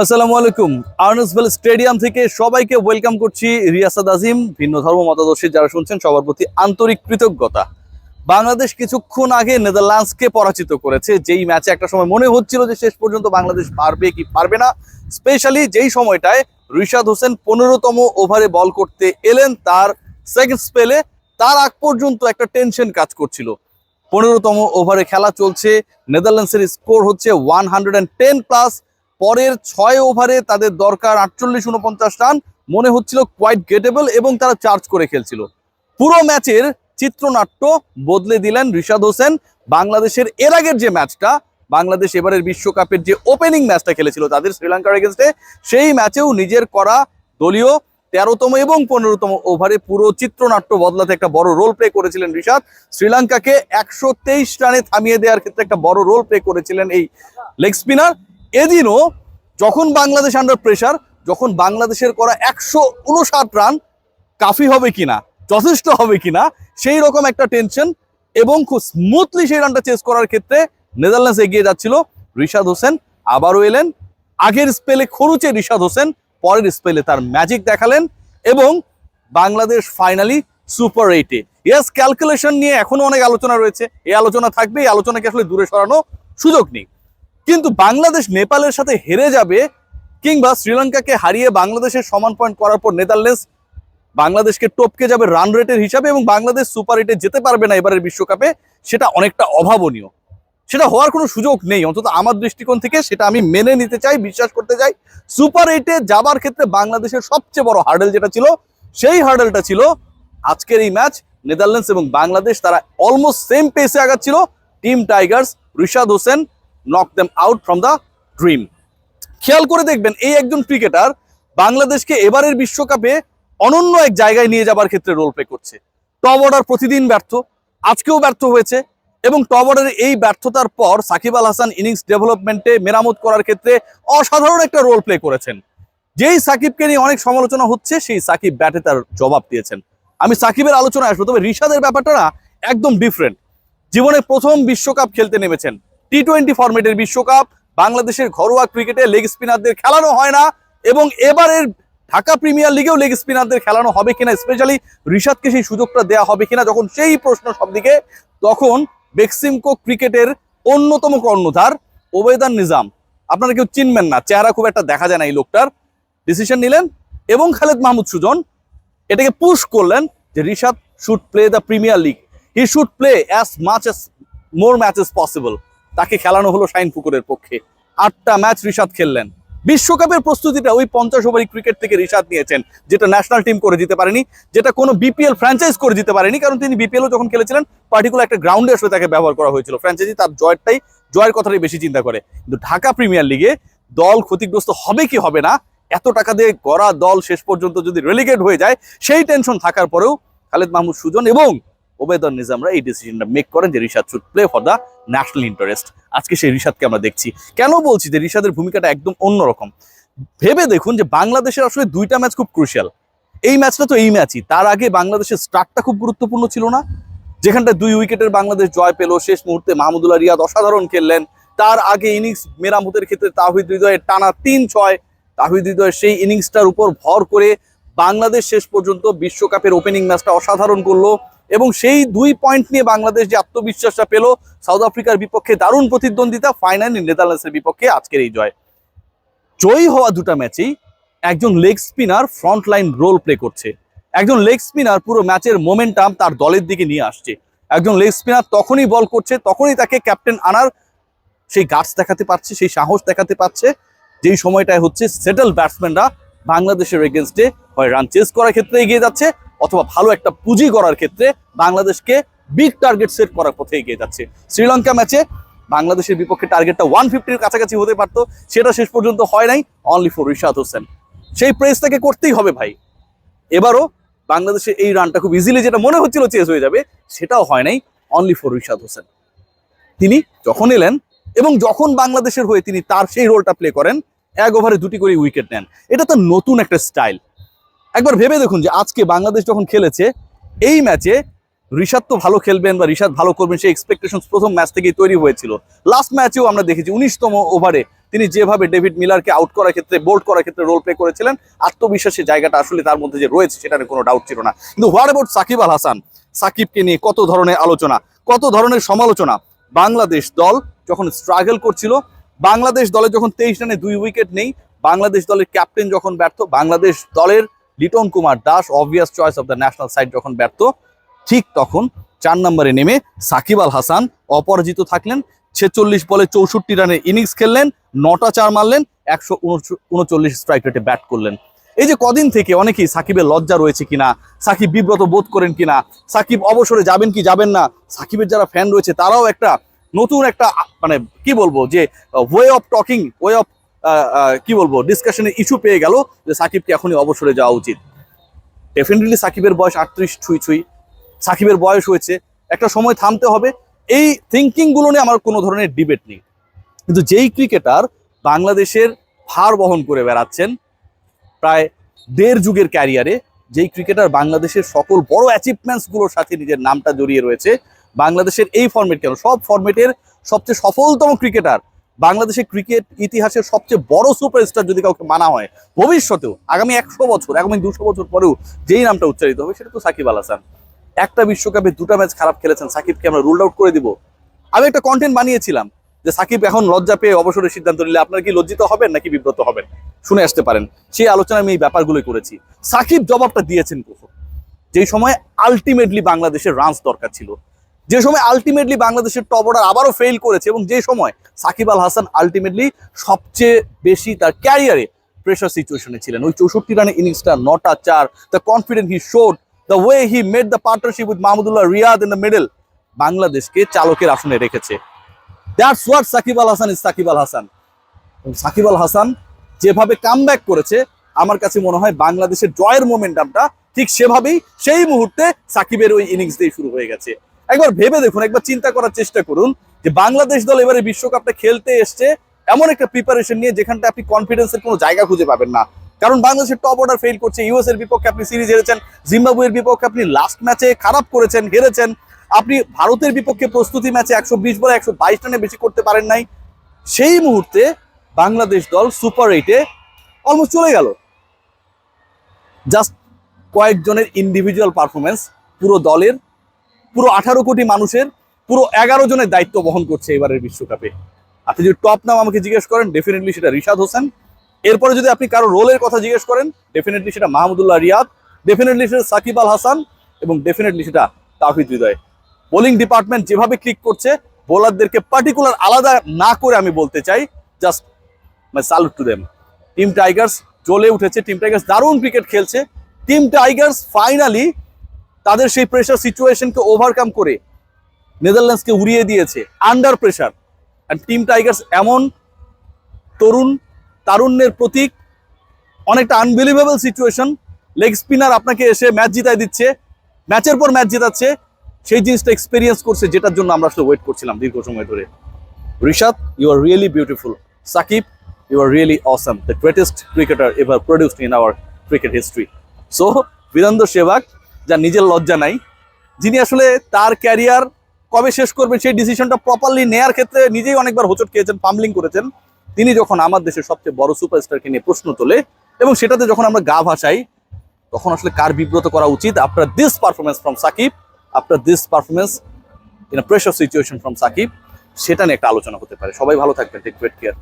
আসসালামু আলাইকুম। আর্নসভেল স্টেডিয়াম থেকে সবাইকে ওয়েলকাম করছি রিয়াসাদ আজিম, ভিন্ন ধর্ম মতাদর্শী যারা শুনছেন সবার প্রতি আন্তরিক কৃতজ্ঞতা। বাংলাদেশ কিছুক্ষণ আগে নেদারল্যান্ডসকে পরাজিত করেছে, যেই ম্যাচে একটা সময় মনে হচ্ছিল যে শেষ পর্যন্ত বাংলাদেশ পারবে কি পারবে না, স্পেশালি যেই সময়টায় রিশাদ হোসেন পনেরোতম ওভারে বল করতে এলেন তার সেকেন্ড স্পেলে, তার আগ পর্যন্ত একটা টেনশন কাজ করছিল। পনেরোতম ওভারে খেলা চলছে, নেদারল্যান্ডসের স্কোর হচ্ছে ওয়ান প্লাস পরের ছয় ওভারে তাদের দরকার আটচল্লিশ উনপঞ্চাশ রান। মনে হচ্ছিল কোয়াইট গেটেবল এবং তারা চার্জ করে খেলছিল। পুরো ম্যাচের চিত্রনাট্য বদলে দিলেন রিশাদ হোসেন। বাংলাদেশের এর আগের যে ম্যাচটা, বাংলাদেশ এবারের বিশ্বকাপের যে ওপেনিং ম্যাচটা খেলেছিল তাদের শ্রীলঙ্কার এগেনস্টে সেই ম্যাচেও নিজের করা দলীয় তেরোতম এবং পনেরোতম ওভারে পুরো চিত্রনাট্য বদলাতে একটা বড় রোল প্লে করেছিলেন রিশাদ। শ্রীলঙ্কাকে একশো তেইশ রানে থামিয়ে দেওয়ার ক্ষেত্রে একটা বড় রোল প্লে করেছিলেন এই লেগ স্পিনার এদিনও যখন বাংলাদেশ আন্ডার প্রেসার যখন বাংলাদেশের করা একশো উনষাট রান কাফি হবে কিনা, যথেষ্ট হবে কিনা, সেই রকম একটা টেনশন এবং খুব স্মুথলি সেই রানটা চেস করার ক্ষেত্রে নেদারল্যান্ডস এগিয়ে যাচ্ছিল। রিশাদ হোসেন আবারও এলেন। আগের স্পেলে খরুচে রিশাদ হোসেন, পরের স্পেলে তার ম্যাজিক দেখালেন এবং বাংলাদেশ ফাইনালি সুপার এইটে ইয়াস ক্যালকুলেশন নিয়ে এখনও অনেক আলোচনা রয়েছে। এই আলোচনা থাকবে, এই আলোচনাকে আসলে দূরে সরানো সুযোগ নেই। কিন্তু বাংলাদেশ নেপালের সাথে হেরে যাবে কিংবা শ্রীলঙ্কাকে হারিয়ে বাংলাদেশের সমান পয়েন্ট করার পর নেদারল্যান্ডস বাংলাদেশকে টপকে যাবে রান রেটের হিসাবে এবং বাংলাদেশ সুপার এইটে যেতে পারবে না এবারের বিশ্বকাপে, সেটা অনেকটা অভাবনীয়। সেটা হওয়ার কোনো সুযোগ নেই, অন্তত আমার দৃষ্টিকোণ থেকে সেটা আমি মেনে নিতে চাই, বিশ্বাস করতে চাই। সুপার এইটে যাবার ক্ষেত্রে বাংলাদেশের সবচেয়ে বড় হার্ডেল যেটা ছিল, সেই হার্ডেলটা ছিল আজকের এই ম্যাচ নেদারল্যান্ডস এবং বাংলাদেশ তারা অলমোস্ট সেম পেসে আগাচ্ছিল। Team tigers Rishad Hossain knock them out from the dream খেয়াল করে দেখবেন, এই একজন ক্রিকেটার বাংলাদেশকে এবারের বিশ্বকাপে অনন্য এক জায়গায় নিয়ে যাবার ক্ষেত্রে রোল প্লে করছে। টপ অর্ডার প্রতিদিন ব্যর্থ, আজকেও ব্যর্থ হয়েছে এবং টপ অর্ডারের এই ব্যর্থতার পর সাকিব আল হাসান ইনিংস ডেভেলপমেন্টে মেরামত করার ক্ষেত্রে অসাধারণ একটা রোল প্লে করেছেন। যেই সাকিবকে নিয়ে অনেক সমালোচনা হচ্ছে, সেই সাকিব ব্যাটে তার জবাব দিয়েছেন। আমি সাকিবের আলোচনায় আসব, তবে রিশাদের ব্যাপারটা না একদম ডিফারেন্ট জীবনে প্রথম বিশ্বকাপ খেলতে নেমেছেন। টি টোয়েন্টি ফরম্যাটের বিশ্বকাপ, বাংলাদেশের ঘরোয়া ক্রিকেটে লেগ স্পিনারদের খেলানো হয় না এবং এবারের ঢাকা প্রিমিয়ার লিগেও লেগ স্পিনারদের খেলানো হবে কিনা স্পেশালি ঋষাদকে সেই সুযোগটা দেওয়া হবে কিনা, যখন সেই প্রশ্ন সবদিকে, তখন বেক্সিমকো ক্রিকেটের অন্যতম কর্ণধার ওবেদার নিজাম। আপনারা কেউ চিনবেন না, চেহারা খুব একটা দেখা যায় না এই লোকটার। ডিসিশন নিলেন এবং খালেদ মাহমুদ সুজন এটাকে পুশ করলেন যে Rishad should play the premier league he should play as much as more matches possible তাকে খেলানো হলো শাইন পুকুরের পক্ষে। আটটা ম্যাচ ঋষাদ খেললেন। বিশ্বকাপের প্রস্তুতিটা ওই পঞ্চাশ ওভারি ক্রিকেট থেকে ঋষাদ নিয়েছেন, যেটা ন্যাশনাল টিম করে দিতে পারেনি, যেটা কোনো বিপিএল ফ্র্যাঞ্চাইজ করে দিতে পারেনি, কারণ তিনি বিপিএলও যখন খেলেছিলেন পার্টিকুলার একটা গ্রাউন্ডে আসলে তাকে ব্যবহার করা হয়েছিল। ফ্র্যাঞ্চাইজি তার জয়েরটাই জয়ের কথাটাই বেশি চিন্তা করে। কিন্তু ঢাকা প্রিমিয়ার লিগে দল ক্ষতিগ্রস্ত হবে কি হবে না, এত টাকা দিয়ে গড়া দল শেষ পর্যন্ত যদি রেলিগেট হয়ে যায়, সেই টেনশন থাকার পরেও খালেদ মাহমুদ সুজন এবং ওবেদর নিজামরা এই ডিসিশনটা মেক করেন যে Rishad should play for the national interest আজকে সেই রিশাদকে আমরা দেখছি। কেন বলছি যে রিশাদের ভূমিকাটা একদম অন্যরকম? ভেবে দেখুন যে বাংলাদেশের আসলে দুইটা ম্যাচ খুব ক্রুশিয়াল এই ম্যাচটা তো এই ম্যাচই তার আগে বাংলাদেশের স্টার্টটা খুব গুরুত্বপূর্ণ ছিল না? যেখানটা দুই উইকেটের বাংলাদেশ জয় পেল। শেষ মুহূর্তে মাহমুদুল্লাহ রিয়াদ অসাধারণ খেললেন। তার আগে ইনিংস মেরামতের ক্ষেত্রে তাহিদ হৃদয়ের টানা তিন ছয়। তাহিদ হৃদয়ের সেই ইনিংসটার উপর ভর করে বাংলাদেশ শেষ পর্যন্ত বিশ্বকাপের ওপেনিং ম্যাচটা অসাধারণ করল। এবং সেই দুই পয়েন্ট নিয়ে বাংলাদেশ যে আত্মবিশ্বাসটা পেল সাউথ আফ্রিকার বিপক্ষে দারুণ প্রতিদ্বন্দ্বিতা ফাইনালি নেদারল্যান্ডসের বিপক্ষে আজকের এই জয়। জয়ী হওয়া দুটা ম্যাচেই একজন leg spinner front line role play করছে। একজন লেগ স্পিনার পুরো ম্যাচের মোমেন্টাম তার দলের দিকে নিয়ে আসছে। একজন লেগ স্পিনার তখনই বল করছে, তখনই তাকে ক্যাপ্টেন আনার সেই গার্ডস দেখাতে পারছে, সেই সাহস দেখাতে পারছে। যেই সময়টায় হচ্ছে সেটেল ব্যাটসম্যানরা বাংলাদেশের এগেনস্টে হয় রান চেস করার ক্ষেত্রে এগিয়ে যাচ্ছে। অথবা ভালো একটা পুঁজি করার ক্ষেত্রে বাংলাদেশকে বিগ টার্গেট সেট করার পথে এগিয়ে যাচ্ছে। শ্রীলঙ্কা ম্যাচে বাংলাদেশের বিপক্ষে টার্গেটটা ওয়ান ফিফটির কাছাকাছি হতে পারতো, সেটা শেষ পর্যন্ত হয় নাই অনলি ফর রিশাদ হোসেন সেই প্রেস প্রেসটাকে করতেই হবে ভাই। এবারও বাংলাদেশের এই রানটা খুব ইজিলি যেটা মনে হচ্ছিল চেস হয়ে যাবে, সেটাও হয় নাই অনলি ফর রিশাদ হোসেন তিনি যখন এলেন এবং যখন বাংলাদেশের হয়ে তিনি তার সেই রোলটা প্লে করেন, এক ওভারে দুটি করে উইকেট নেন। এটা তো নতুন একটা স্টাইল একবার ভেবে দেখুন যে আজকে বাংলাদেশ যখন খেলেছে, এই ম্যাচে ঋষাদ তো ভালো খেলবেন বা ঋষাদ ভালো করবেন, সেই এক্সপেকটেশন প্রথম ম্যাচ থেকেই তৈরি হয়েছিল। লাস্ট ম্যাচেও আমরা দেখেছি, উনিশতম ওভারে তিনি যেভাবে ডেভিড মিলারকে আউট করার ক্ষেত্রে বোল্ড করার ক্ষেত্রে রোল প্লে করেছিলেন, আত্মবিশ্বাসের জায়গাটা আসলে তার মধ্যে যে রয়েছে সেটা নিয়ে কোনো ডাউট ছিল না। কিন্তু হোয়াট অ্যাবাউট সাকিব আল হাসান? সাকিবকে নিয়ে কত ধরনের আলোচনা, কত ধরনের সমালোচনা? বাংলাদেশ দল যখন স্ট্রাগল করছিল, বাংলাদেশ দলে যখন তেইশ রানে দুই উইকেট নেই, বাংলাদেশ দলের ক্যাপ্টেন যখন ব্যর্থ, বাংলাদেশ দলের Liton Kumar Das obvious choice of the national side যখন ব্যর্থ, ঠিক তখন চার নম্বরে নেমে সাকিব আল হাসান অপরাজিত থাকলেন, ছেচল্লিশ বলে চৌষট্টি রানের ইনিংস খেললেন, নটা চার মারলেন, একশো উনচল্লিশ স্ট্রাইক রেটে ব্যাট করলেন। এই যে কদিন থেকে অনেকেই সাকিবের লজ্জা রয়েছে কিনা, সাকিব বিব্রত বোধ করেন কিনা, সাকিব অবসরে যাবেন কি যাবেন না, সাকিবের যারা ফ্যান রয়েছে তারাও একটা নতুন একটা মানে কি বলব যে way of talking way of কি বলব ডিসকাশনের ইস্যু পেয়ে গেল যে সাকিবকে এখনই অবসরে যাওয়া উচিত। ডেফিনেটলি সাকিবের বয়স আটত্রিশ ছুঁই ছুঁই। সাকিবের বয়স হয়েছে, একটা সময় থামতে হবে। এই থিঙ্কিংগুলো নিয়ে আমার কোনো ধরনের ডিবেট নেই। কিন্তু যেই ক্রিকেটার বাংলাদেশের ভার বহন করে বেড়াচ্ছেন, প্রায় দেড় যুগের ক্যারিয়ারে যেই ক্রিকেটার বাংলাদেশের সকল বড় অ্যাচিভমেন্টসগুলোর সাথে নিজের নামটা জড়িয়ে রয়েছে, বাংলাদেশের এই ফর্মেট কেন? সব ফর্মেটের সবচেয়ে সফলতম ক্রিকেটার বাংলাদেশের ক্রিকেট ইতিহাসের সবচেয়ে বড় সুপারস্টার যদি কাউকে মানা হয়, ভবিষ্যতেও, আগামী একশো বছর, আগামী দুশো বছর পরেও যেই নামটা উচ্চারিত হবে সেটা তো সাকিব আল হাসান। একটা বিশ্বকাপে দুটা ম্যাচ খারাপ খেলেছেন, সাকিবকে আমরা রুল আউট করে দিব। আমি একটা কন্টেন্ট বানিয়েছিলাম যে সাকিব এখন লজ্জা পেয়ে অবসরের সিদ্ধান্ত নিলে আপনারা কি লজ্জিত হবেন নাকি বিব্রত হবেন? শুনে আসতে পারেন। সেই আলোচনা আমি এই ব্যাপারগুলোই করেছি। সাকিব জবাবটা দিয়েছেন কখন যেই সময় আলটিমেটলি বাংলাদেশের রানস দরকার ছিল। যে সময় আলটিমেটলি বাংলাদেশের টপ অর্ডার আবারও ফেল করেছে এবং যে সময় সাকিব আল হাসান আলটিমেটলি সবচেয়ে বেশি তার ক্যারিয়ারে প্রেশার সিচুয়েশনে ছিলেন। ওই চৌষট্টি রানের ইনিংসটা নটা, চার the confident he showed the way he made the partnership with Mahmudullah Riyad in the middle বাংলাদেশকে চালকের আসনে রেখেছে। That's what Shakib Al Hasan is Shakib Al Hasan. Shakib Al Hasan যেভাবে কাম করেছে, আমার কাছে মনে হয় বাংলাদেশের জয়ের মোমেন্টামটা ঠিক সেভাবেই সেই মুহূর্তে সাকিবের ওই ইনিংস দিয়ে শুরু হয়ে গেছে। একবার ভেবে দেখুন, একবার চিন্তা করার চেষ্টা করুন যে বাংলাদেশ দল এবারে বিশ্বকাপটা খেলতে এসছে, এমন একটা প্রিপারেশন নিয়ে যেখানটা আপনি কনফিডেন্সের কোনো জায়গা খুঁজে পাবেন না। কারণ বাংলাদেশের টপ অর্ডার ফেল করছে ইউএস এর বিপক্ষে আপনি সিরিজ হেরেছেন, জিম্বাবুয়ের বিপক্ষে আপনি লাস্ট ম্যাচে খারাপ করেছেন, হেরেছেন। আপনি ভারতের বিপক্ষে প্রস্তুতি ম্যাচে একশো বিশ বলে একশো বাইশ রানে বেশি করতে পারেন নাই। সেই মুহূর্তে বাংলাদেশ দল সুপার এইটে অলমোস্ট চলে গেল। জাস্ট কয়েকজনের ইন্ডিভিজুয়াল পারফরমেন্স পুরো দলের পুরো আঠারো কোটি মানুষের পুরো এগারো জনের দায়িত্ব বহন করছে এবারের বিশ্বকাপে। আপনি যদি টপ নাম আমাকে জিজ্ঞেস করেন ডেফিনেটলি সেটা রিশাদ হোসেন। এরপরে যদি আপনি কারও রোলের কথা জিজ্ঞেস করেন ডেফিনেটলি সেটা মাহমুদুল্লাহ রিয়াদ ডেফিনেটলি সেটা সাকিব আল হাসান, এবং ডেফিনেটলি সেটা তাহিদ হৃদয়। বোলিং ডিপার্টমেন্ট যেভাবে ক্লিক করছে বোলারদেরকে পার্টিকুলার আলাদা না করে আমি বলতে চাই just my salute to them team tigers জ্বলে উঠেছে টিম টাইগার্স দারুণ ক্রিকেট খেলছে। টিম টাইগার্স ফাইনালি তাদের সেই প্রেশার সিচুয়েশনকে ওভারকাম করে নেদারল্যান্ডসকে উড়িয়ে দিয়েছে under pressure and team tigers এমন তরুণ, তারুণ্যের প্রতীক, অনেকটা আনবিলিভেবল সিচুয়েশন লেগ স্পিনার আপনাকে এসে ম্যাচ জিতায় দিচ্ছে ম্যাচের পর ম্যাচ জেতাচ্ছে, সেই জিনিসটা এক্সপিরিয়েন্স করছে, যেটার জন্য আমরা আসলে ওয়েট করছিলাম দীর্ঘ সময় ধরে। Rishad you are really beautiful Shakib you are really awesome the greatest cricketer ever produced in our cricket history so Virender Sehwag যার নিজের লজ্জা নাই, যিনি আসলে তার ক্যারিয়ার কবে শেষ করবেন সেই ডিসিশনটা প্রপারলি নেয়ার ক্ষেত্রে নিজেই অনেকবার হোচট খেয়েছেন পাম্বলিং করেছেন। তিনি যখন আমার দেশের সবচেয়ে বড় সুপারস্টারকে নিয়ে প্রশ্ন তোলে এবং সেটাতে যখন আমরা গা ভাসাই, তখন আসলে কার বিব্রত করা উচিত? After this performance from Shakib after this performance in a pressure situation from Shakib সেটা নিয়ে একটা আলোচনা হতে পারে। সবাই ভালো থাকবেন। Take care